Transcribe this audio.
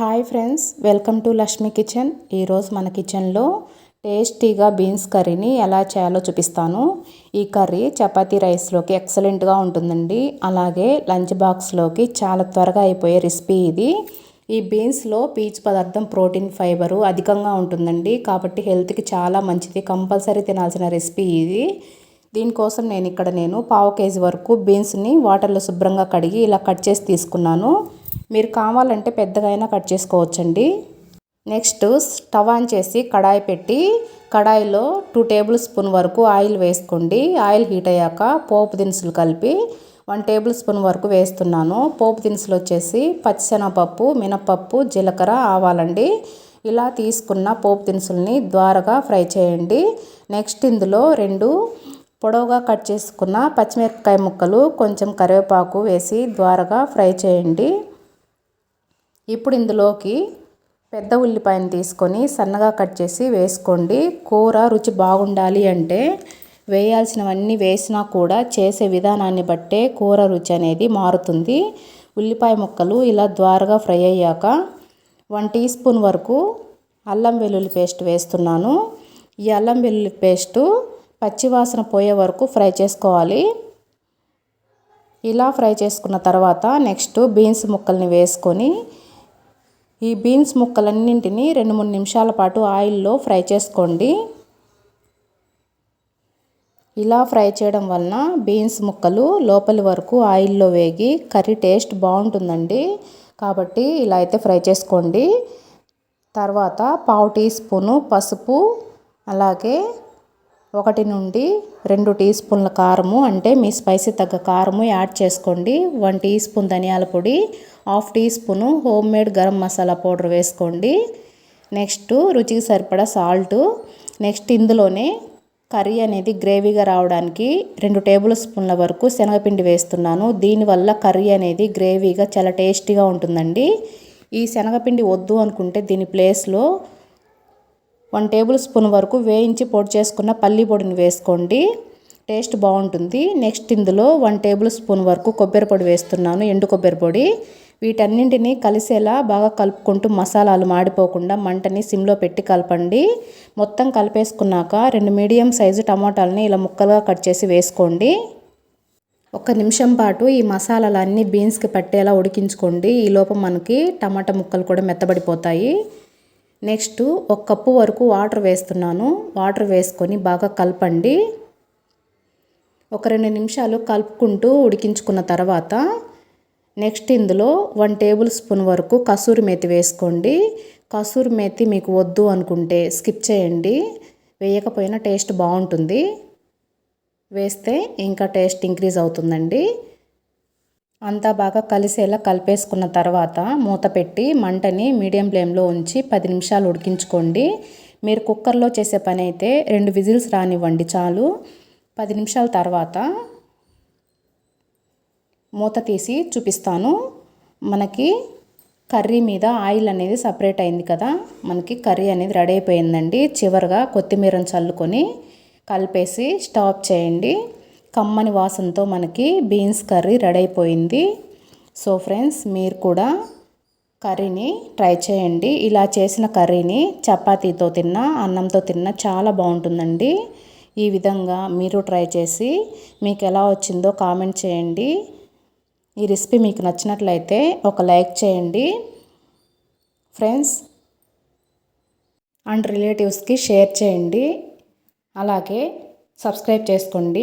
Hi friends welcome to Lakshmi kitchen. ఈరోజు మన కిచెన్లో టేస్టీగా బీన్స్ కర్రీని ఎలా చేయాలో చూపిస్తాను. ఈ కర్రీ చపాతీ రైస్లోకి ఎక్సలెంట్గా ఉంటుందండి. అలాగే లంచ్ బాక్స్లోకి చాలా త్వరగా అయిపోయే రెసిపీ ఇది. ఈ బీన్స్లో పీచు పదార్థం ప్రోటీన్ ఫైబరు అధికంగా ఉంటుందండి. కాబట్టి హెల్త్కి చాలా మంచిది కంపల్సరీ తినాల్సిన రెసిపీ ఇది. దీనికోసం నేను ఇక్కడ నేను పావు కేజీ వరకు బీన్స్ని వాటర్లో శుభ్రంగా కడిగి ఇలా కట్ చేసి తీసుకున్నాను. మీరు కావాలంటే పెద్దగా అయినా కట్ చేసుకోవచ్చండి. నెక్స్ట్ స్టవ్ ఆన్ చేసి కడాయి పెట్టి కడాయిలో టూ టేబుల్ స్పూన్ వరకు ఆయిల్ వేసుకోండి. ఆయిల్ హీట్ అయ్యాక పోపు దినుసులు కలిపి వన్ టేబుల్ స్పూన్ వరకు వేస్తున్నాను. పోపు దినుసులు వచ్చేసి పచ్చిశనగపప్పు మినపప్పు జీలకర్ర ఆవాలండి. ఇలా తీసుకున్న పోపు దినుసుల్ని ద్వారగా ఫ్రై చేయండి. నెక్స్ట్ ఇందులో రెండు పొడవుగా కట్ చేసుకున్న పచ్చిమిరపకాయ ముక్కలు కొంచెం కరివేపాకు వేసి ద్వారగా ఫ్రై చేయండి. ఇప్పుడు ఇందులోకి పెద్ద ఉల్లిపాయను తీసుకొని సన్నగా కట్ చేసి వేసుకోండి. కూర రుచి బాగుండాలి అంటే వేయాల్సినవన్నీ వేసినా కూడా చేసే విధానాన్ని బట్టే కూర రుచి అనేది మారుతుంది. ఉల్లిపాయ ముక్కలు ఇలా ద్వారగా ఫ్రై అయ్యాక వన్ టీ స్పూన్ వరకు అల్లం వెల్లుల్లి పేస్ట్ వేస్తున్నాను. ఈ అల్లం వెల్లుల్లి పేస్టు పచ్చివాసన పోయే వరకు ఫ్రై చేసుకోవాలి. ఇలా ఫ్రై చేసుకున్న తర్వాత నెక్స్ట్ బీన్స్ ముక్కల్ని వేసుకొని ఈ బీన్స్ ముక్కలన్నింటినీ రెండు మూడు నిమిషాల పాటు ఆయిల్లో ఫ్రై చేసుకోండి. ఇలా ఫ్రై చేయడం వలన బీన్స్ ముక్కలు లోపలి వరకు ఆయిల్లో వేగి కర్రీ టేస్ట్ బాగుంటుందండి. కాబట్టి ఇలా అయితే ఫ్రై చేసుకోండి. తర్వాత పావు టీ స్పూను పసుపు అలాగే ఒకటి నుండి రెండు టీ స్పూన్ల కారము అంటే మీ స్పైసీ తగ్గ కారము యాడ్ చేసుకోండి. వన్ టీ స్పూన్ ధనియాల పొడి half teaspoon homemade garam masala powder వేసుకోండి. నెక్స్ట్ రుచికి సరిపడా సాల్ట్. నెక్స్ట్ ఇందులోనే కర్రీ అనేది గ్రేవీగా రావడానికి రెండు టేబుల్ స్పూన్ల వరకు శనగపిండి వేస్తున్నాను. దీనివల్ల కర్రీ అనేది గ్రేవీగా చాలా టేస్టీగా ఉంటుందండి. ఈ శనగపిండి వద్దు అనుకుంటే దీని ప్లేస్లో వన్ టేబుల్ స్పూన్ వరకు వేయించి పొడి చేసుకున్న పల్లి పొడిని వేసుకోండి. టేస్ట్ బాగుంటుంది. నెక్స్ట్ ఇందులో వన్ టేబుల్ స్పూన్ వరకు కొబ్బరి పొడి వేస్తున్నాను ఎండు కొబ్బరి పొడి. వీటన్నింటినీ కలిసేలా బాగా కలుపుకుంటూ మసాలాలు మాడిపోకుండా మంటని సిమ్లో పెట్టి కలపండి. మొత్తం కలిపేసుకున్నాక రెండు మీడియం సైజు టమాటాలని ఇలా ముక్కలుగా కట్ చేసి వేసుకోండి. ఒక నిమిషం పాటు ఈ మసాలాలన్నీ బీన్స్కి పట్టేలా ఉడికించుకోండి. ఈ లోపం మనకి టమాటా ముక్కలు కూడా మెత్తబడిపోతాయి. నెక్స్ట్ ఒక కప్పు వరకు వాటర్ వేస్తున్నాను. వాటర్ వేసుకొని బాగా కలపండి. ఒక రెండు నిమిషాలు కలుపుకుంటూ ఉడికించుకున్న తర్వాత నెక్స్ట్ ఇందులో వన్ టేబుల్ స్పూన్ వరకు కసూరి మేతి వేసుకోండి. కసూరి మేతి మీకు వద్దు అనుకుంటే స్కిప్ చేయండి. వేయకపోయినా టేస్ట్ బాగుంటుంది. వేస్తే ఇంకా టేస్ట్ ఇంక్రీజ్ అవుతుందండి. అంతా బాగా కలిసేలా కలిపేసుకున్న తర్వాత మూత పెట్టి మంటని మీడియం ఫ్లేమ్లో ఉంచి పది నిమిషాలు ఉడికించుకోండి. మీరు కుక్కర్లో చేసే పని అయితే రెండు విజిల్స్ రానివ్వండి చాలు. పది నిమిషాల తర్వాత మూత తీసి చూపిస్తాను. మనకి కర్రీ మీద ఆయిల్ అనేది సపరేట్ అయింది కదా మనకి కర్రీ అనేది రెడీ అయిపోయిందండి. చివరిగా కొత్తిమీరను చల్లుకొని కలిపేసి స్టాప్ చేయండి. కమ్మని వాసనతో మనకి బీన్స్ కర్రీ రెడీ అయిపోయింది సో ఫ్రెండ్స్ మీరు కూడా కర్రీని ట్రై చేయండి. ఇలా చేసిన కర్రీని చపాతీతో తిన్నా అన్నంతో తిన్నా చాలా బాగుంటుందండి. ఈ విధంగా మీరు ట్రై చేసి మీకు ఎలా వచ్చిందో కామెంట్ చేయండి. ఈ రెసిపీ మీకు నచ్చినట్లయితే ఒక లైక్ చేయండి. ఫ్రెండ్స్ అండ్ రిలేటివ్స్కి షేర్ చేయండి. అలాగే సబ్స్క్రైబ్ చేసుకోండి.